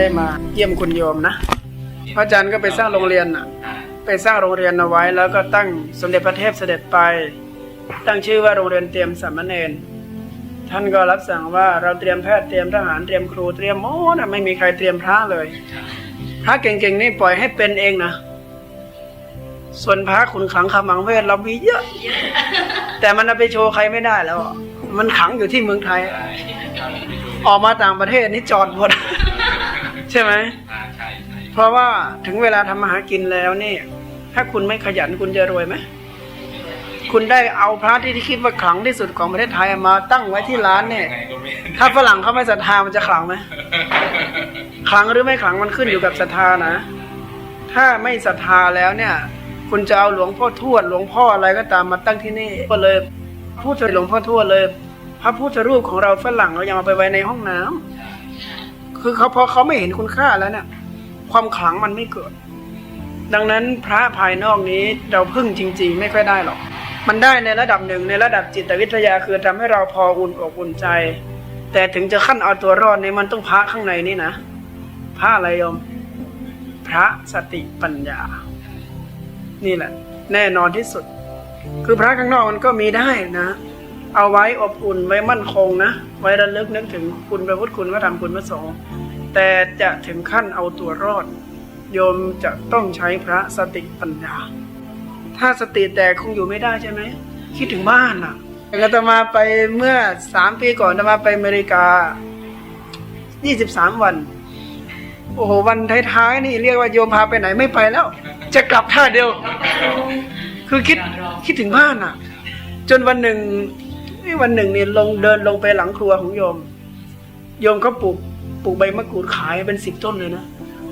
ได้มาเยี่ยมคุณโยมนะ พระอาจารย์ก็ไปสร้างโรงเรียนน่ะ ไปสร้างโรงเรียนเอาไว้ แล้วก็ตั้งสมเด็จพระเทพเสด็จไป ตั้งชื่อว่าโรงเรียนเตรียมสามเณรท่านก็รับสั่งว่าเราเตรียมแพทย์เตรียมทหารเตรียมครูเตรียมโอ้นะไม่มีใครเตรียมพระเลยพระเก่งๆนี่ปล่อยให้เป็นเองนะส่วนพระขุนขังขมังเวทเรามีเยอะ แต่มันเอาไปโชว์ใครไม่ได้แล้ว มันขังอยู่ที่เมืองไทย ออกมาต่างประเทศนี่จอดหมด ใช่ไหมเพราะว่าถึงเวลาทำมาหากินแล้วนี่ ถ้าคุณไม่ขยันคุณจะรวยไหมคุณได้เอาพระที่ที่คิดว่าขลังที่สุดของประเทศไทยมาตั้งไว้ที่ร้านเนี่ยถ้าฝรั่งเขาไม่ศรัทธามันจะขลังไหมขลังหรือไม่ขลังมันขึ้นอยู่กับศรัทธานะ ถ้าไม่ศรัทธาแล้วเนี่ย คุณจะเอาหลวงพ่อทวดหลวงพ่ออะไรก็ตามมาตั้งที่นี่ก็เลยพูดถึงหลวงพ่อทวดเลย พระพุทธรูปของเราฝรั่งเรายังเอาไปไว้ในห้องน้ำ คือเขาพอเขาไม่เห็นคุณค่าแล้วเนี่ยความขลังมันไม่เกิด ดังนั้นพระภายนอกนี้เราพึ่งจริง ๆ ไม่ค่อยได้หรอก มันได้ในระดับหนึ่งในระดับจิตวิทยาคือทำให้เราพออุ่นอกอุ่นใจ แต่ถึงจะขั้นเอาตัวรอดในมันต้องพระข้างในนี่นะพระอะไรยม พระสติปัญญา นี่แหละ แน่นอนที่สุด คือพระข้างนอกมันก็มีได้นะ เอาไว้อบอุ่นไว้มั่นคงนะ ไว้ระลึกนึกถึงคุณพระพุทธคุณพระธรรมคุณพระสงฆ์แต่จะถึงขั้นเอาตัวรอด โยมจะต้องใช้พระสติปัญญา ถ้าสติแตกคงอยู่ไม่ได้ใช่ไหมคิดถึงบ้านอะอาตมาไปเมื่อสามปีก่อนอาตมาไปอเมริกายี่สิบสามวัน โอ้โหวันท้ายๆนี่เรียกว่าโยมพาไปไหนไม่ไปแล้ว จะกลับท่าเดียว คือคิดคิดถึงบ้านอะ จนวันหนึ่ง เอ้ยวันหนึ่งนี่ลงเดินลงไปหลังครัวของโยม โยมเขาปลูกปลูกใบมะกรูดขายเป็นสิบต้นเลยนะ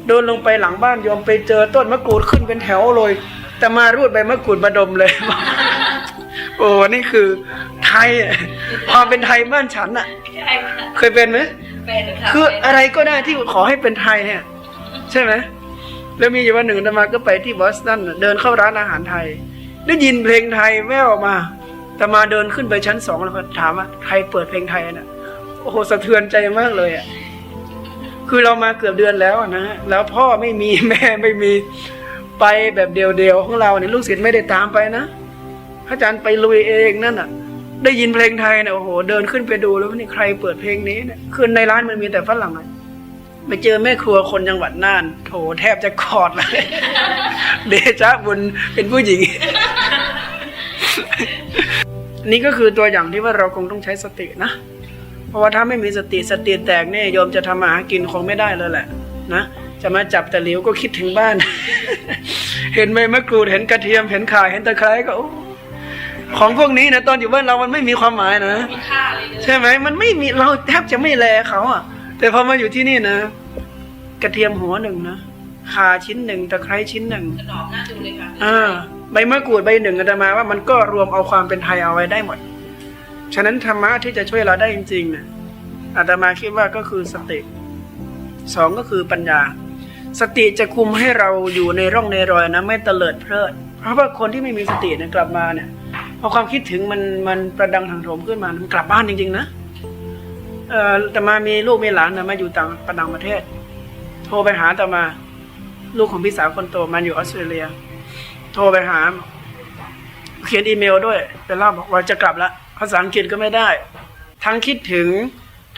เดินลงไปหลังบ้านโยมไปเจอต้นมะกรูดขึ้นเป็นแถวเลย แต่มารูดใบมะกรูดมาดมเลย โอ้นี่คือไทยอะความเป็นไทยบ้านฉันอะใช่ค่ะเคยเป็นไหมเป็นค่ะคือเป็นอะไรก็ได้ที่ขอให้เป็นไทยเนี่ย ใช่ไหมแล้วมีอยู่วันหนึ่งอาตมาก็ไปที่บอสตันน่ะเดินเข้าร้านอาหารไทย ได้ยินเพลงไทยแว่วออกมา แต่มาเดินขึ้นไปชั้นสองแล้วก็ถามว่าใครเปิดเพลงไทยน่ะโอ้โหสะเทือนใจมากเลยอะคือเรามาเกือบเดือนแล้วอะนะแล้วพ่อไม่มีแม่ไม่มีไปแบบเดียวๆของเราเนี่ยลูกศิษย์ไม่ได้ตามไปนะอาจารย์ไปลุยเองนั่นน่ะ ได้ยินเพลงไทยเนี่ยโอ้โห เดินขึ้นไปดูแล้วนี่ใครเปิดเพลงนี้เนี่ยคือในร้านมันมีแต่ฝรั่งอะไปเจอแม่ครัวคนจังหวัดน่านโถแทบจะกอดเลยเดชะบุญเป็นผู้หญิง นี่ก็คือตัวอย่างที่ว่าเราคงต้องใช้สตินะ เพราะว่าถ้าไม่มีสติสติแตกเนี่ยโยมจะทำมาหากินคงไม่ได้เลยแหละนะจะมาจับแต่หลิวก็คิดถึงบ้าน เห็นใบมะกรูดเห็นกระเทียมเห็นข่าเห็นตะไคร้ก็โอ้ของพวกนี้นะตอนอยู่บ้านเรามันไม่มีความหมายนะมีค่าเลยเลยใช่ไหมมันไม่มีเราแทบจะไม่แลเขาอะ แต่พอมาอยู่ที่นี่นะ กระเทียมหัวหนึ่งนะข่าชิ้นหนึ่งตะไคร้ชิ้นหนึ่งถนอมน่าดูเลยค่ะอ่า ใบมะกรูดใบหนึ่งอาตมาว่ามันก็รวมเอาความเป็นไทยเอาไว้ได้หมด ฉะนั้นธรรมะที่จะช่วยเราได้จริงๆนะอาตมาคิดว่าก็คือสติสองก็คือปัญญา สติจะคุมให้เราอยู่ในร่องในรอยนะไม่เตลิดเพลิด เพราะว่าคนที่ไม่มีสติเนี่ยกลับมาเนี่ยพอความคิดถึงมันมันประดังทางโถมขึ้นมามันกลับบ้านจริงๆนะเอ่อแต่มามีลูกมีหลานนะมาอยู่ต่างประดังประเทศ โทรไปหาแต่มา ลูกของพี่สาวคนโตมันอยู่ออสเตรเลีย ทรไปหา เขียนอีเมลด้วยไปเล่าบอกว่าจะกลับละภาษาอังกฤษก็ไม่ได้ ทั้งคิดถึง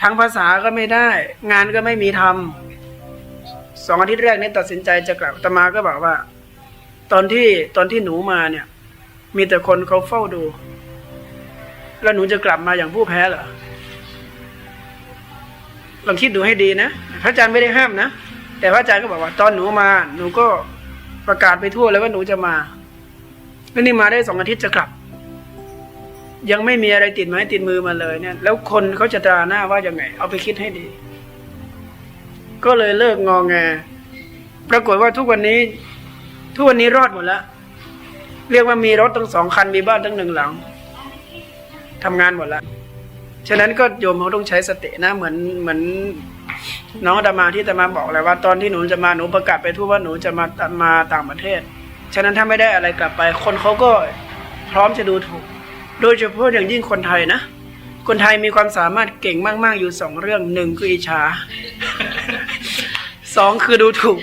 ทั้งภาษาก็ไม่ได้ งานก็ไม่มีทำสองอาทิตย์แรกนี้ตัดสินใจจะกลับตมาก็บอกว่า ตอนที่ตอนที่หนูมาเนี่ย มีแต่คนเขาเฝ้าดู แล้วหนูจะกลับมาอย่างผู้แพ้เหรอลองคิดดูให้ดีนะพระอาจารย์ไม่ได้ห้ามนะแต่พระอาจารย์ก็บอกว่า ตอนหนูมา หนูก็ ประกาศไปทั่วแล้วว่าหนูจะมาแล้วนี่มาได้สองอาทิตย์จะกลับ ยังไม่มีอะไรติดไม้ติดมือมาเลยเนี่ย แล้วคนเขาจะตราหน้าว่ายังไง เอาไปคิดให้ดี ก็เลยเลิกงองแง ปรากฏว่าทุกวันนี้ ทุกวันนี้รอดหมดแล้ว เรียกว่ามีรถตั้งสองคันมีบ้านตั้งหนึ่งหลังทำงานหมดแล้ว ฉะนั้นก็โยมเขาต้องใช้สตินะเหมือนเหมือน น้องอาตมาที่อาตมาบอกเลยว่าตอนที่หนูจะมาหนูประกาศไปทั่วว่าหนูจะมามาต่างประเทศ ฉะนั้นถ้าไม่ได้อะไรกลับไป คนเขาก็พร้อมจะดูถูก โดยเฉพาะอย่างยิ่งคนไทยนะ คนไทยมีความสามารถเก่งมาก ๆ อยู่สองเรื่องหนึ่งคืออิจฉาสองคือดูถูก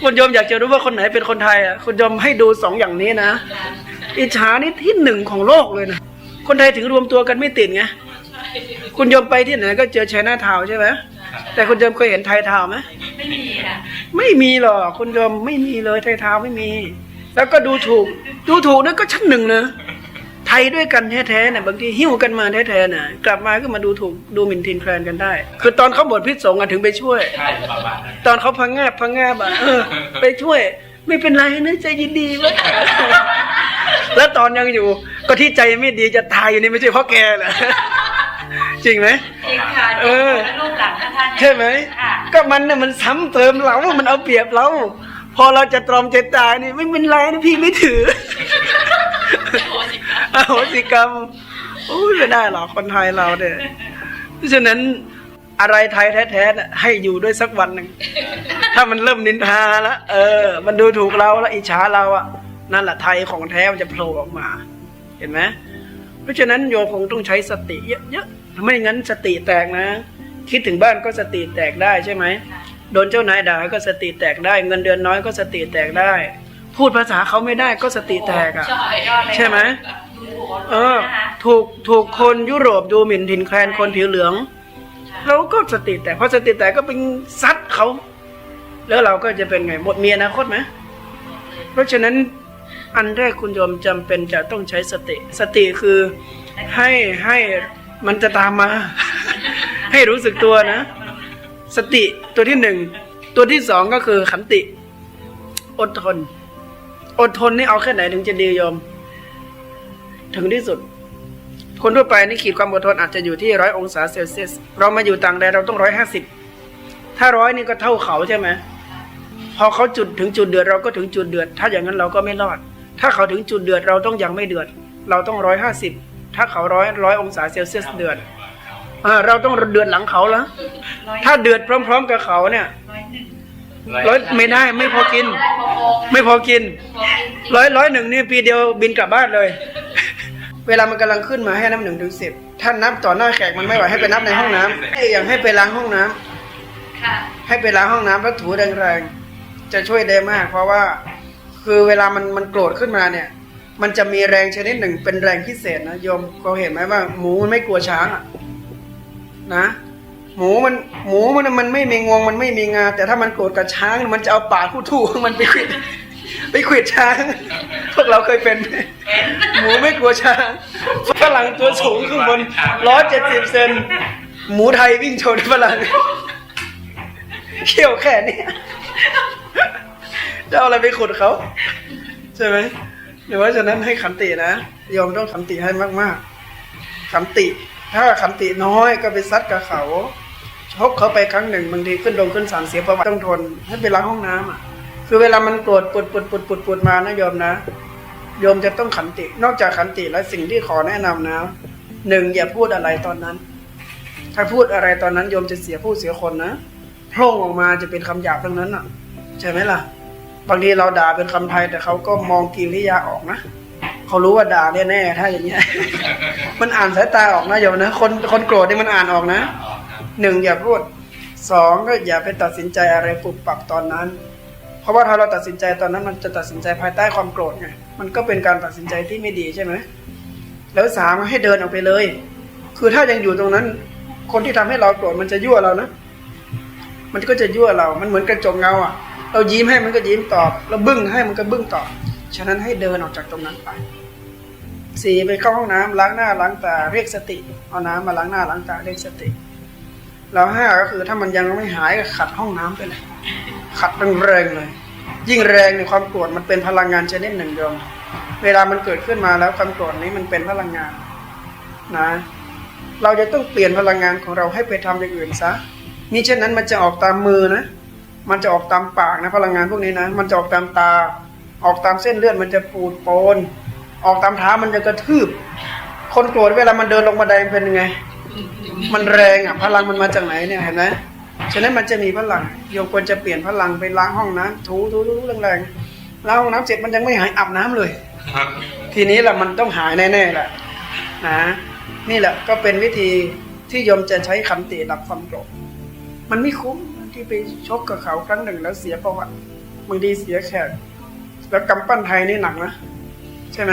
คุณโยมอยากจะรู้ว่าคนไหนเป็นคนไทยอะคุณโยมให้ดูสองอย่างนี้นะอิจฉานี่ที่หนึ่งของโลกเลยนะคนไทยถึงรวมตัวกันไม่ติดไง คุณโยมไปที่ไหนก็เจอไชน่าทาวน์ใช่ไหมแต่คุณโยมเคยเห็นไทยทาวน์ไหมไม่มีค่ะไม่มีหรอกคุณโยมไม่มีเลยไทยทาวน์ไม่มี แล้วก็ดูถูก ดูถูกนั่นก็ชั้นหนึ่งนะไทยด้วยกันแท้ๆเนี่ยบางทีหิ้วกันมาแท้ๆน่ะกลับมาก็มาดูถูกดูหมิ่นทินแคลนกันได้ คือตอนเขาบทพิษสงฆ์อะถึงไปช่วยใช่ประมาณนั้นตอนเขาพังงาบพังงาบอะเออไปช่วย ไม่เป็นไรนะใจยินดีวะแล้วตอนยังอยู่ ก็ที่ใจไม่ดีจะตายอยู่นี่ไม่ใช่เพราะแกเหรอ จริงไหม จริงค่ะเออ และลูกหลานท่านท่านใช่ไหม ค่ะก็มันน่ะมันซ้ำเติมเรา มันเอาเปรียบเรา พอเราจะตรอมใจตายนี่ไม่เป็นไรนะพี่ไม่ถือ โอ้สิคะ อโหสิกรรมโอ้ยไม่ได้หรอกคนไทยเราเนี่ยเพราะฉะนั้นอะไรไทยแท้ๆน่ะให้อยู่ด้วยสักวันหนึ่ง ถ้ามันเริ่มนินทาแล้วเออ มันดูถูกเราแล้วอิจฉาเราอะนั่นแหละไทยของแท้มันจะโผล่ออกมา เห็นไหมเพราะฉะนั้นโยมคงต้องใช้สติเยอะๆ ไม่งั้นสติแตกนะ คิดถึงบ้านก็สติแตกได้ใช่ไหมโดนเจ้านายด่าก็สติแตกได้ เงินเดือนน้อยก็สติแตกได้ พูดภาษาเขาไม่ได้ก็สติแตกอะใช่ยอดเลยค่ะใช่ไหมดูหัวเออนะคะถูกถูกคนยุโรปดูหมิ่นถิ่นแคลนคนผิวเหลืองเราก็สติแตกพอสติแตกก็เป็นซัดเขาแล้วเราก็จะเป็นไงหมดมีอนาคตไหมเพราะฉะนั้นอันแรกคุณโยมจำเป็นจะต้องใช้สติ สติคือให้ให้ มันจะตามมา ให้รู้สึกตัวนะ สติตัวที่หนึ่ง ตัวที่สองก็คือขันติ อดทน อดทนนี่เอาแค่ไหนถึงจะดีโยม ถึงที่สุด คนทั่วไปนี่ขีดความอดทนอาจจะอยู่ที่ร้อยองศาเซลเซียส เรามาอยู่ต่างแดนเราต้องร้อยห้าสิบ ถ้าร้อยนี่ก็เท่าเขาใช่ไหม พอเขาจุดถึงจุดเดือดเราก็ถึงจุดเดือด ถ้าอย่างนั้นเราก็ไม่รอด ถ้าเขาถึงจุดเดือดเราต้องยังไม่เดือด เราต้องร้อยห้าสิบ ถ้าเขาร้อยร้อยองศาเซลเซียสเดือดอ่าเราต้องเดือดหลังเขาแล้วถ้าเดือดพร้อม ๆ กับเขาเนี่ยร้อยหนึ่งร้อยไม่ได้ไม่พอกินได้พอโกงไม่พอกินพอกินจริงร้อยร้อยหนึ่งนี่ปีเดียวบินกลับบ้านเลย เวลามันกำลังขึ้นมาให้นับหนึ่งถึงสิบถ้านับต่อหน้าแขกมันไม่ไหวให้ไปนับในห้องน้ำให้อย่างให้ไปล้างห้องน้ำค่ะให้ไปล้างห้องน้ำแล้วถูแรงๆจะช่วยได้มาก เพราะว่า คือเวลามันมันโกรธขึ้นมาเนี่ย มันจะมีแรงชนิดหนึ่งเป็นแรงพิเศษนะโยมเขาเห็นไหมว่า หมูมันไม่กลัวช้างอะนะหมูมันหมูมันมันไม่มีงวงมันไม่มีงา แต่ถ้ามันโกรธกับช้าง มันจะเอาปากคู่ทู่มันไปขวิดไปขวิดช้าง พวกเราเคยเป็นไหมหมูไม่กลัวช้างฝรั่งตัวสูงขึ้นบนร้อยเจ็ดสิบเซนหมูไทยวิ่งชนฝรั่งเขี้ยวแค่เนี้ยจะเอาอะไรไปขุดเขา ใช่ไหม หรือว่าฉะนั้นให้ขันตินะยอมต้องขันติให้มาก ๆ ขันติ ถ้าขันติน้อยก็ไปซัดกับเขาชกเขาไปครั้งหนึ่งบางทีขึ้นลงขึ้นศาลเสียประวัติต้องทนให้ไปล้างห้องน้ำอะ คือเวลามันโกรธปุดปุดปุดปุดปุดมานะโยมนะโยมจะต้องขันติ นอกจากขันติแล้วสิ่งที่ขอแนะนำนะหนึ่งอย่าพูดอะไรตอนนั้น ถ้าพูดอะไรตอนนั้นโยมจะเสียผู้เสียคนนะโพร่งออกมาจะเป็นคำหยาบทั้งนั้นอะ ใช่ไหมล่ะ บางทีเราด่าเป็นคำไทยแต่เขาก็มองกิริยาออกนะเขารู้ว่าด่าแน่ๆถ้าอย่างเงี้ย มันอ่านสายตาออกนะโยมนะคนคนโกรธนี่มันอ่านออกนะหนึ่งอย่าพูดสองก็อย่าไปตัดสินใจอะไรปุบปับตอนนั้น เพราะว่าถ้าเราตัดสินใจตอนนั้น มันจะตัดสินใจภายใต้ความโกรธไงมันก็เป็นการตัดสินใจที่ไม่ดีใช่ไหมแล้วสามให้เดินออกไปเลย คือถ้ายังอยู่ตรงนั้น คนที่ทำให้เราโกรธมันจะยั่วเรานะมันก็จะยั่วเรา มันเหมือนกระจกเงาอะ เรายิ้มให้มันก็ยิ้มตอบ เราบึ้งให้มันก็บึ้งตอบ ฉะนั้นให้เดินออกจากตรงนั้นไปสี่ไปเข้าห้องน้ำล้างหน้าล้างตาเรียกสติ เอาน้ำมาล้างหน้าล้างตาเรียกสติ แล้วห้าก็คือถ้ามันยังไม่หายก็ขัดห้องน้ำไปเลย ขัดแรงๆเลย ยิ่งแรงในความโกรธมันเป็นพลังงานชนิดหนึ่งโยมเวลามันเกิดขึ้นมาแล้วความโกรธนี้มันเป็นพลังงานนะเราจะต้องเปลี่ยนพลังงานของเราให้ไปทำอย่างอื่นซะมิเช่นนั้นมันจะออกตามมือนะ มันจะออกตามปากนะพลังงานพวกนี้นะ มันจะออกตามตา ออกตามเส้นเลือดมันจะปูดโปน ออกตามเท้ามันจะกระทืบ คนโกรธเวลามันเดินลงบันไดมันเป็นยังไง มันแรงอะพลังมันมาจากไหนเนี่ยเห็นไหมฉะนั้นมันจะมีพลังโยมควรจะเปลี่ยนพลังไปล้างห้องน้ำถูถูถูถูแรงๆล้างห้องน้ำเสร็จมันยังไม่หายอาบน้ำเลย ทีนี้แหละมันต้องหายแน่ๆแหละนะนี่แหละก็เป็นวิธีที่โยมจะใช้ขันติดับความโกรธมันไม่คุ้ม ที่ไปชกกับเขาครั้งหนึ่งแล้วเสียประวัติบางทีเสียแขก แล้วกำปั้นไทยนี่หนักนะใช่ไหม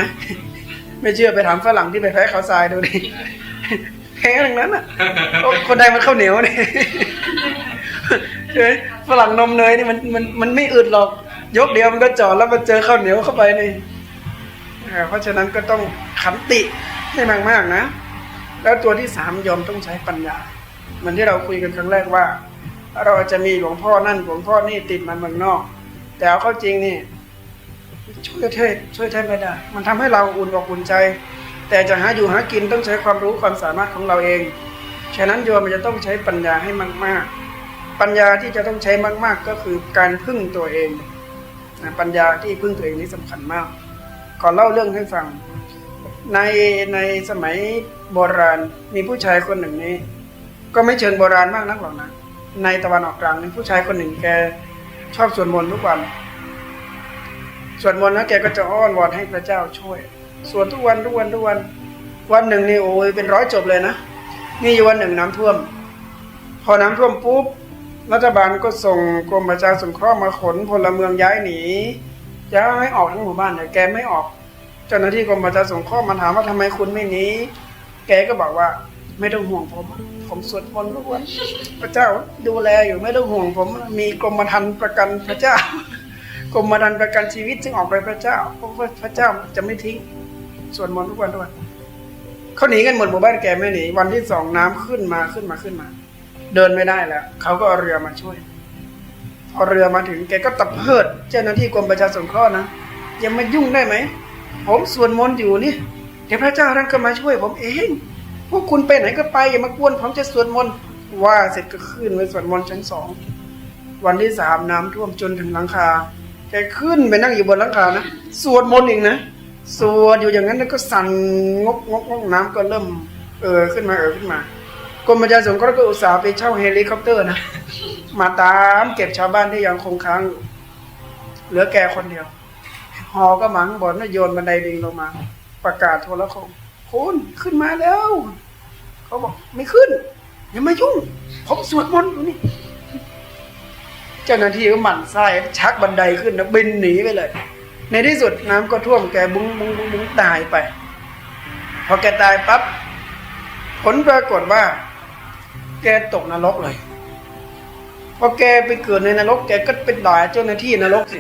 ไม่เชื่อไปถามฝรั่งที่ไปแพ้เขาทรายดูดิแพ้ทั้งนั้นอะคนใดมันข้าวเหนียวนี่ใช่ไหมฝรั่งนมเนยนี่มันมันมันไม่อึดหรอก ยกเดียวมันก็จอดแล้วมันเจอข้าวเหนียวเข้าไปนี่เออเพราะฉะนั้นก็ต้องขันติให้มากๆนะ แล้วตัวที่สามยอมต้องใช้ปัญญาเหมือนที่เราคุยกันครั้งแรกว่า เราจะมีหลวงพ่อนั่นหลวงพ่อนี่ติดมันเมืองนอก แต่เอาเข้าจริงนี่ช่วยเทศช่วยเทศไม่ได้ มันทำให้เราอุ่นอกอุ่นใจ แต่จะหาอยู่หากินต้องใช้ความรู้ความสามารถของเราเอง ฉะนั้นโยมมันจะต้องใช้ปัญญาให้มาก ๆ ปัญญาที่จะต้องใช้มาก ๆ ก็คือการพึ่งตัวเองนะปัญญาที่พึ่งตัวเองนี่สำคัญมาก ขอเล่าเรื่องให้ฟัง ในในสมัยโบราณมีผู้ชายคนหนึ่งนี้ ก็ไม่เชิงโบราณมากนักหรอกนะ ในตะวันออกกลางนี่ผู้ชายคนหนึ่งแกชอบสวดมนต์ทุกวันสวดมนต์แล้วแกก็จะอ้อนวอนให้พระเจ้าช่วยสวดทุกวันทุกวันทุกวัน วันหนึ่งนี่โอ้ยเป็นร้อยจบเลยนะมีอยู่วันหนึ่งน้ำท่วม พอน้ำท่วมปุ๊บรัฐบาลก็ส่งกรมประชาสงเคราะห์มาขนพลเมืองย้ายหนีย้ายไม่ออกทั้งหมู่บ้านเลยแกไม่ออก เจ้าหน้าที่กรมประชาสงเคราะห์มาถามว่าทำไมคุณไม่หนีแกก็บอกว่าไม่ต้องห่วงผม ผมสวดมนต์ทุกวันพระเจ้าดูแลอยู่ไม่ต้องห่วง ผมมีกรมธรรม์ประกันพระเจ้ากรมธรรม์ประกันชีวิตจึงออกไปพระเจ้าเพราะว่าพระเจ้าจะไม่ทิ้งสวดมนต์ทุกวันทุกวันเขาหนีกันหมดหมู่บ้านแกไม่หนีวันที่สองน้ำขึ้นมาขึ้นมาขึ้นมา เดินไม่ได้แล้วเขาก็เอาเรือมาช่วยพอเรือมาถึงแกก็ตะเพิด เจ้าหน้าที่กรมประชาสงเคราะห์นะอย่ามายุ่งได้ไหมผมสวดมนต์อยู่นี่เดี๋ยวพระเจ้าท่านก็มาช่วยผมเอง พวกคุณไปไหนก็ไปอย่ามากวนผมจะสวดมนต์ว่าเสร็จก็ขึ้นไปสวดมนต์ชั้นสองวันที่สามน้ำท่วมจนถึงหลังคาแกขึ้นไปนั่งอยู่บนหลังคานะสวดมนต์เองนะสวดอยู่อย่างนั้นแล้วก็สั่นงกงกงกน้ำก็เริ่ม เออขึ้นมาเออขึ้นมากรมประชาสงเคราะห์ก็อุตส่าห์ไปเช่าเฮลิคอปเตอร์นะมาตามเก็บชาวบ้านที่ยังคงค้างอยู่เหลือแกคนเดียว หอก็มาข้างบนแล้วโยนบันไดลิงลงมา ประกาศโทรโคม คุณขึ้นมาแล้ว เขาบอกไม่ขึ้น อย่ามายุ่ง ผมสวดมนต์อยู่นี่ เจ้าหน้าที่ก็หมั่นไส้ชักบันไดขึ้นนะบินหนีไปเลย ในที่สุดน้ำก็ท่วมแกบุ้งบุ้งบุ้งบุ้งตายไป พอแกตายปั๊บผลปรากฏว่า แกตกนรกเลยพอแกไปเกิดในนรกแกก็เป็นด่าเจ้าหน้าที่นรกสิ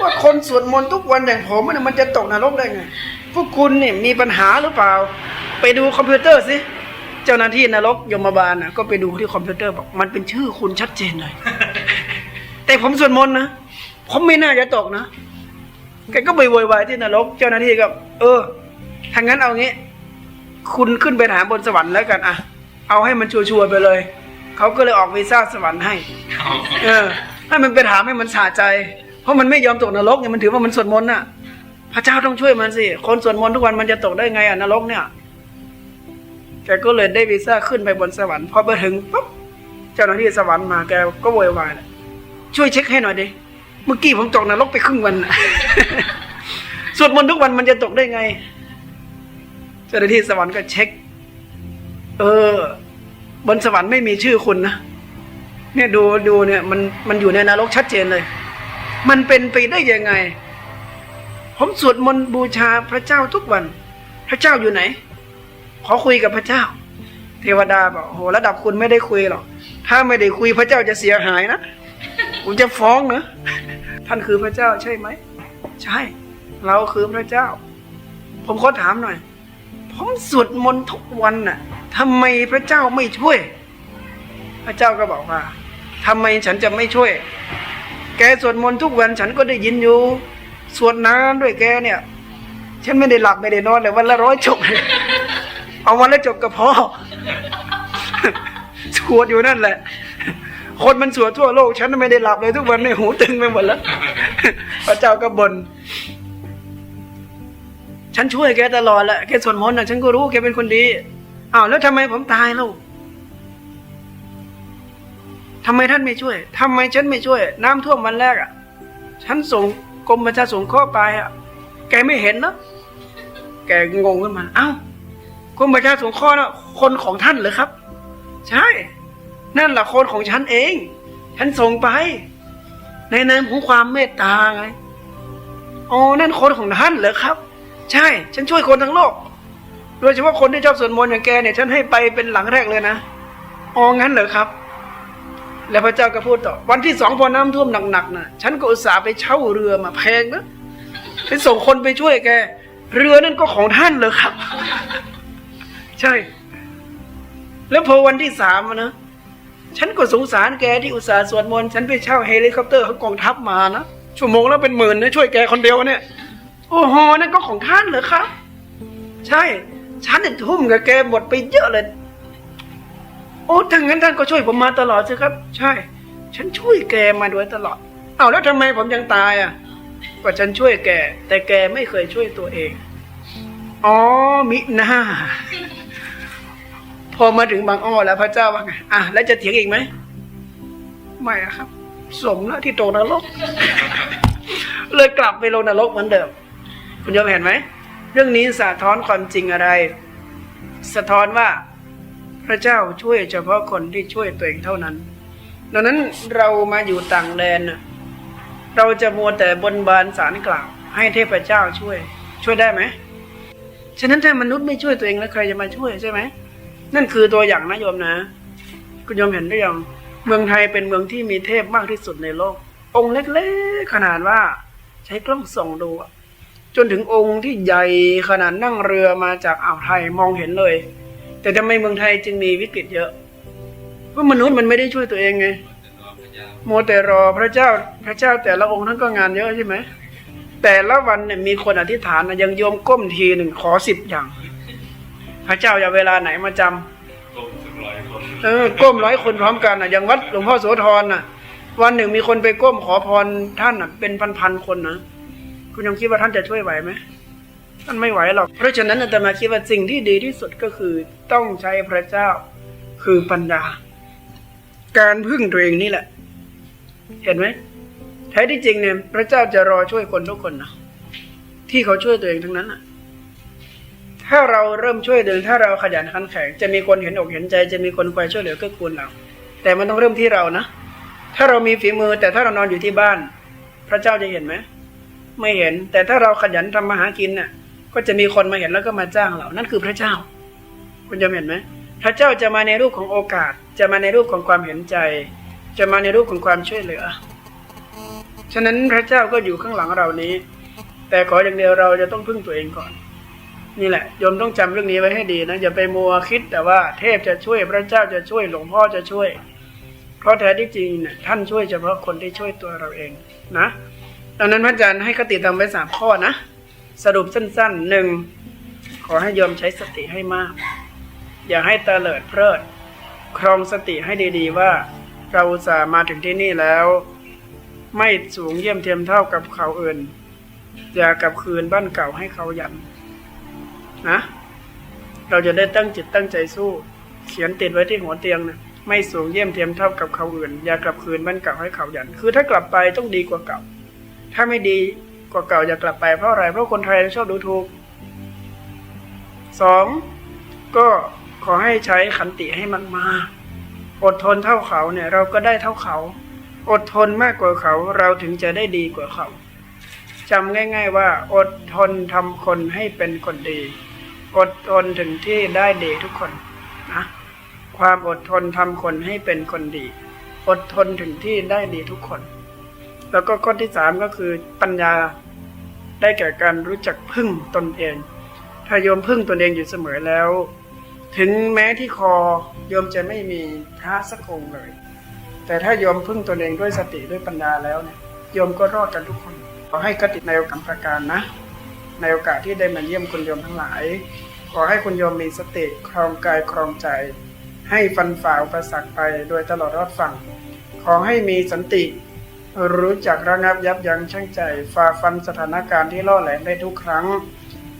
ว่าคนสวดมนต์ทุกวันอย่างผมเนี่ยมันจะตกนรกได้ไง พวกคุณเนี่ยมีปัญหาหรือเปล่า ไปดูคอมพิวเตอร์สิเจ้าหน้าที่นรกยมบาลนะก็ไปดูที่คอมพิวเตอร์บอกมันเป็นชื่อคุณชัดเจนเลย แต่ผมสวดมนต์นะผมไม่น่าจะตกนะแกก็ไปโวยวายที่นรก เจ้าหน้าที่ก็ เออทางนั้นเอางี้ คุณขึ้นไปหาบนสวรรค์แล้วกันอะเอาให้มันชัวร์ๆไปเลยเขาก็เลยออกวีซ่าสวรรค์ให้ เออให้มันไปถามให้มันสะใจ เพราะมันไม่ยอมตกนรกเนี่ยมันถือว่ามันสวดมนต์น่ะ พระเจ้าต้องช่วยมันสิ คนสวดมนต์ทุกวันมันจะตกได้ไงอะนรกเนี่ย แกก็เลยได้วีซ่าขึ้นไปบนสวรรค์พอไปถึงปุ๊บเจ้าหน้าที่สวรรค์มาแกก็โวยวายเลยช่วยเช็คให้หน่อยดิ เมื่อกี้ผมตกนรกไปครึ่งวันน่ะสวดมนต์ทุกวันมันจะตกได้ไง เจ้าหน้าที่สวรรค์ก็เช็ค เออ บนสวรรค์ไม่มีชื่อคุณนะ เนี่ยดูดูเนี่ย มันมันอยู่ในนรกชัดเจนเลย มันเป็นไปได้ยังไง ผมสวดมนต์บูชาพระเจ้าทุกวัน พระเจ้าอยู่ไหน ขอคุยกับพระเจ้า เทวดาบอกโหระดับคุณไม่ได้คุยหรอก ถ้าไม่ได้คุยพระเจ้าจะเสียหายนะผมจะฟ้องนะท่านคือพระเจ้าใช่ไหม ใช่ เราคือพระเจ้า ผมขอถามหน่อย ผมสวดมนต์ทุกวันน่ะทำไมพระเจ้าไม่ช่วย พระเจ้าก็บอกว่าทำไมฉันจะไม่ช่วย แกสวดมนต์ทุกวันฉันก็ได้ยินอยู่ สวดนานด้วยแกเนี่ย ฉันไม่ได้หลับไม่ได้นอนเลยวันละร้อยจบเอาวันละจบก็พอสวดอยู่นั่นแหละ คนมันสวดทั่วโลก ฉันไม่ได้หลับเลยทุกวันในหูตึงไปหมดแล้วพระเจ้าก็บน่นฉันช่วยแกตลอดแหละแกสวดมนต์นะฉันก็รู้แกเป็นคนดีอ้าวแล้วทำไมผมตายล่าทำไมท่านไม่ช่วยทำไมฉันไม่ช่วย น้ำท่วมวันแรกอะ ฉันส่ง กรมประชาสงเคราะห์ไปอะแกไม่เห็นเนอะแกงงขึ้นมา เอ้ากรมประชาสงเคราะห์น่ะคนของท่านเหรอครับ ใช่ นั่นแหละคนของฉันเอง ฉันส่งไป ในนามของความเมตตาไงอ๋อนั่นคนของท่านเหรอครับ ใช่ ฉันช่วยคนทั้งโลกโดยเฉพาะคนที่ชอบสวดมนต์อย่างแกเนี่ย ฉันให้ไปเป็นหลังแรกเลยนะอ๋องั้นเหรอครับ แล้วพระเจ้าก็พูดต่อ วันที่สองพอน้ำท่วมหนักๆนะฉันก็อุตส่าห์ไปเช่าเรือมาแพงนะไปส่งคนไปช่วยแก เรือนั่นก็ของท่านเหรอครับ ใช่ แล้วพอวันที่สามนะฉันก็สงสารแกที่อุตส่าห์สวดมนต์ฉันไปเช่าเฮลิคอปเตอร์ของกองทัพมานะชั่วโมงและเป็นหมื่นนะช่วยแกคนเดียวเนี่ย โอ้โหนั่นก็ของท่านเหรอครับ ใช่ ฉันเนี่ยทุ่มกับแกหมดไปเยอะเลย โอ้ถ้างั้นท่านก็ช่วยผมมาตลอดสิครับ ใช่ ฉันช่วยแกมาโดยตลอดเอาแล้วทำไมผมยังตายอะก็ฉันช่วยแก แต่แกไม่เคยช่วยตัวเอง อ๋อมิหน้าพอมาถึงบางอ้อแล้วพระเจ้าว่าไงอะแล้วจะเถียงอีกไหมไม่ครับ สมแล้วที่ตกนรก เลยกลับไปลงนรกเหมือนเดิม คุณโยมเห็นไหม เรื่องนี้สะท้อนความจริงอะไร สะท้อนว่า พระเจ้าช่วยเฉพาะคนที่ช่วยตัวเองเท่านั้น ดังนั้นเรามาอยู่ต่างแดนเราจะมัวแต่บนบานสารกล่าว ให้เทพเจ้าช่วย ช่วยได้ไหมฉะนั้นถ้ามนุษย์ไม่ช่วยตัวเองแล้วใครจะมาช่วยใช่ไหมนั่นคือตัวอย่างนะโยมนะ คุณโยมเห็นหรือยังเมืองไทยเป็นเมืองที่มีเทพมากที่สุดในโลก องค์เล็กๆขนาดว่า ใช้กล้องส่องดูจนถึงองค์ที่ใหญ่ขนาดนั่งเรือมาจากอ่าวไทยมองเห็นเลย แต่ทำไมเมืองไทยจึงมีวิกฤตเยอะเพราะมนุษย์มันไม่ได้ช่วยตัวเองไงโมวแต่รอพระเจ้าพระเจ้าแต่ละองค์ท่านก็งานเยอะใช่ไหมแต่ละวันเนี่ยมีคนอธิษฐานนะยังโยมก้มทีหนึ่งขอสิบอย่าง พระเจ้าอย่าเวลาไหนมาจำลงถึงร้อยคนเออก้มร้อยคนพร้อมกันน่ะอย่างวัดหลวงพ่อโสธรน่ะ วันหนึ่งมีคนไปก้มขอพรท่านน่ะ เป็นพันๆคนนะคุณยังคิดว่าท่านจะช่วยไหวไหม ท่านไม่ไหวหรอก เพราะฉะนั้นอาตมาคิดว่าสิ่งที่ดีที่สุดก็คือต้องใช้พระเจ้าคือปัญญา การพึ่งตัวเองนี่แหละ เห็นไหมแท้ที่จริงเนี่ย พระเจ้าจะรอช่วยคนทุกคนนะที่เขาช่วยตัวเองทั้งนั้นน่ะถ้าเราเริ่มช่วยเดินถ้าเราขยันขันแข็งจะมีคนเห็นอกเห็นใจ จะมีคนคอยช่วยเหลือเกื้อกูลเรา แต่มันต้องเริ่มที่เรานะ ถ้าเรามีฝีมือ แต่ถ้าเรานอนอยู่ที่บ้าน พระเจ้าจะเห็นไหมไม่เห็น แต่ถ้าเราขยันทำมาหากินน่ะ ก็จะมีคนมาเห็นแล้วก็มาจ้างเรา นั่นคือพระเจ้า คุณจะเห็นไหมพระเจ้าจะมาในรูปของโอกาส จะมาในรูปของความเห็นใจ จะมาในรูปของความช่วยเหลือ ฉะนั้นพระเจ้าก็อยู่ข้างหลังเรานี้ แต่ขออย่างเดียวเราจะต้องพึ่งตัวเองก่อน นี่แหละโยมต้องจำเรื่องนี้ไว้ให้ดีนะอย่าไปมัวคิดแต่ว่าเทพจะช่วยพระเจ้าจะช่วยหลวงพ่อจะช่วย เพราะแท้ที่จริงเนี่ยท่านช่วยเฉพาะคนที่ช่วยตัวเราเองนะดังนั้นพระอาจารย์ให้คติธรรมไว้สามข้อนะ สรุปสั้นๆหนึ่งขอให้โยมใช้สติให้มาก อย่าให้ตะเลิดเพลิด ครองสติให้ดีๆว่า เราอุตสาห์มาถึงที่นี่แล้ว ไม่สูงเยี่ยมเทียมเท่ากับเขาอื่น อย่ากลับคืนบ้านเก่าให้เขายันนะเราจะได้ตั้งจิตตั้งใจสู้ เขียนติดไว้ที่หัวเตียงนะไม่สูงเยี่ยมเทียมเท่ากับเขาอื่น อย่ากลับคืนบ้านเก่าให้เขายัน คือถ้ากลับไปต้องดีกว่าเก่า ถ้าไม่ดี กว่าเก่าอย่ากลับไปเพราะอะไรเพราะคนไทยชอบดูถูกสองก็ขอให้ใช้ขันติให้มากๆอดทนเท่าเขาเนี่ยเราก็ได้เท่าเขา อดทนมากกว่าเขาเราถึงจะได้ดีกว่าเขาจำง่าย ๆ ว่า อดทนทำคนให้เป็นคนดี อดทนถึงที่ได้ดีทุกคนนะความอดทนทำคนให้เป็นคนดี อดทนถึงที่ได้ดีทุกคน แล้วก็ข้อที่สามก็คือปัญญาได้แก่การรู้จักพึ่งตนเอง ถ้าโยมพึ่งตนเองอยู่เสมอแล้ว ถึงแม้ที่คอโยมจะไม่มีพระสักองค์เลย แต่ถ้าโยมพึ่งตนเองด้วยสติด้วยปัญญาแล้วเนี่ยโยมก็รอดกันทุกคนขอให้กติในโอกาสประการนะ ในโอกาสที่ได้มาเยี่ยมคุณโยมทั้งหลาย ขอให้คุณโยมมีสติครองกายครองใจ ให้ฟันฝ่าอุปสรรคไปโดยตลอดรอดฝั่งขอให้มีสันติ รู้จักระงับยับยั้งชั่งใจฝ่าฟันสถานการณ์ที่ล่อแหลมได้ทุกครั้ง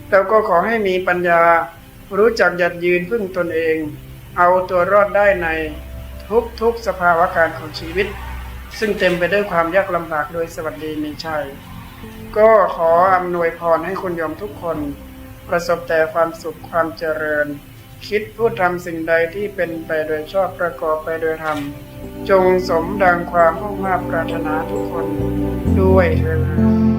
แล้วก็ขอให้มีปัญญา รู้จักหยัดยืนพึ่งตนเอง เอาตัวรอดได้ในทุกๆสภาวะการของชีวิต ซึ่งเต็มไปด้วยความยากลำบากโดยสวัสดีมีชัย ก็ขออำนวยพรให้คุณโยมทุกคน ประสบแต่ความสุขความเจริญ คิดพูดทำสิ่งใดที่เป็นไปโดยชอบประกอบไปโดยธรรม จงสมดังความมุ่งมา่ปรารถนาทุกคนด้วยเถิด